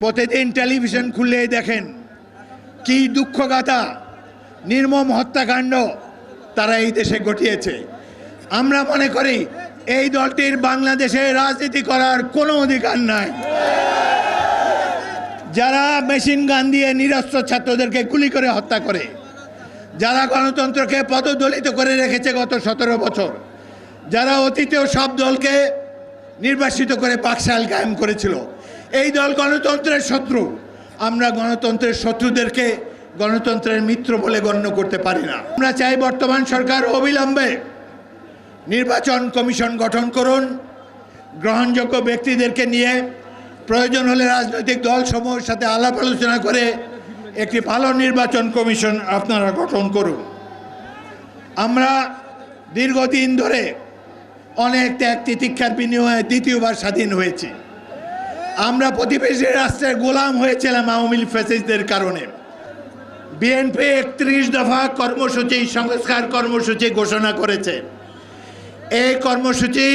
প্রতিদিন টেলিভিশন খুললেই দেখেন কি দুঃখগাথা, নির্মম হত্যাকাণ্ড তারা এই দেশে ঘটিয়েছে। আমরা মনে করি এই দলটির বাংলাদেশে রাজনীতি করার কোনো অধিকার নাই। যারা মেশিন গান দিয়ে নিরস্ত্র ছাত্রদেরকে গুলি করে হত্যা করে, যারা গণতন্ত্রকে পদদলিত করে রেখেছে গত সতেরো বছর, যারা অতীতেও সব দলকে নির্বাসিত করে পাকশাল কায়েম করেছিল এই দল গণতন্ত্রের শত্রু। আমরা গণতন্ত্রের শত্রুদেরকে গণতন্ত্রের মিত্র বলে গণ্য করতে পারি না। আমরা চাই বর্তমান সরকার অবিলম্বে নির্বাচন কমিশন গঠন করুন। গ্রহণযোগ্য ব্যক্তিদেরকে নিয়ে প্রয়োজন হলে রাজনৈতিক দলসমূহের সাথে আলাপ আলোচনা করে একটি ভালো নির্বাচন কমিশন আপনারা গঠন করুন। আমরা দীর্ঘদিন ধরে অনেক ত্যাগ তিতিক্ষার বিনিময়ে দ্বিতীয়বার স্বাধীন হয়েছি। আমরা প্রতিবেশী রাষ্ট্রের গোলাম হয়েছিলাম আওয়ামী ফ্যাসিস্টদের কারণে। বিএনপি একত্রিশ দফা কর্মসূচি, সংস্কার কর্মসূচি ঘোষণা করেছে। এই কর্মসূচি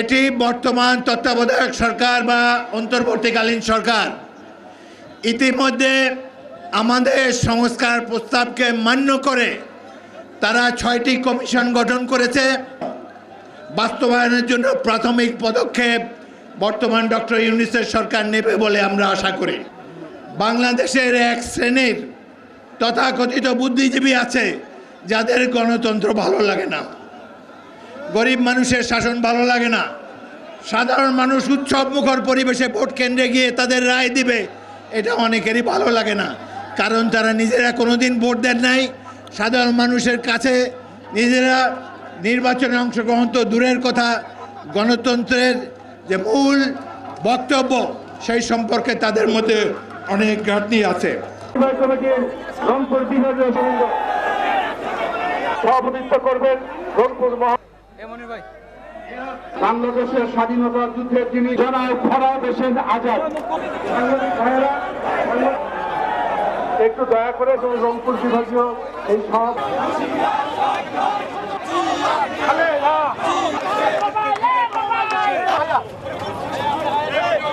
এটি বর্তমান তত্ত্বাবধায়ক সরকার বা অন্তর্বর্তীকালীন সরকার। ইতিমধ্যে আমাদের সংস্কার প্রস্তাবকে মান্য করে তারা ছয়টি কমিশন গঠন করেছে। বাস্তবায়নের জন্য প্রাথমিক পদক্ষেপ বর্তমান ডক্টর ইউনিসের সরকার নেবে বলে আমরা আশা করি। বাংলাদেশের এক শ্রেণির তথাকথিত বুদ্ধিজীবী আছে যাদের গণতন্ত্র ভালো লাগে না। গরিব মানুষের শাসন ভালো লাগে না। সাধারণ মানুষ উৎসব মুখর পরিবেশে ভোট কেন্দ্রে গিয়ে তাদের রায় দিবে, এটা অনেকেরই ভালো লাগে না। কারণ তারা নিজেরা কোনোদিন ভোট দেন নাই। সাধারণ মানুষের কাছে নিজেরা নির্বাচনে অংশগ্রহণ তো দূরের কথা। গণতন্ত্রের যে মূল বক্তব্য সেই সম্পর্কে তাদের মধ্যে অনেক ঘাটতি আছে। সভাপতিত্ব করবেন রংপুর ভাই। বাংলাদেশের স্বাধীনতা যুদ্ধের তিনি জনায় ফরাদ হোসেন আজাদ। একটু দয়া করে রংপুর বিভাগীয় এই সব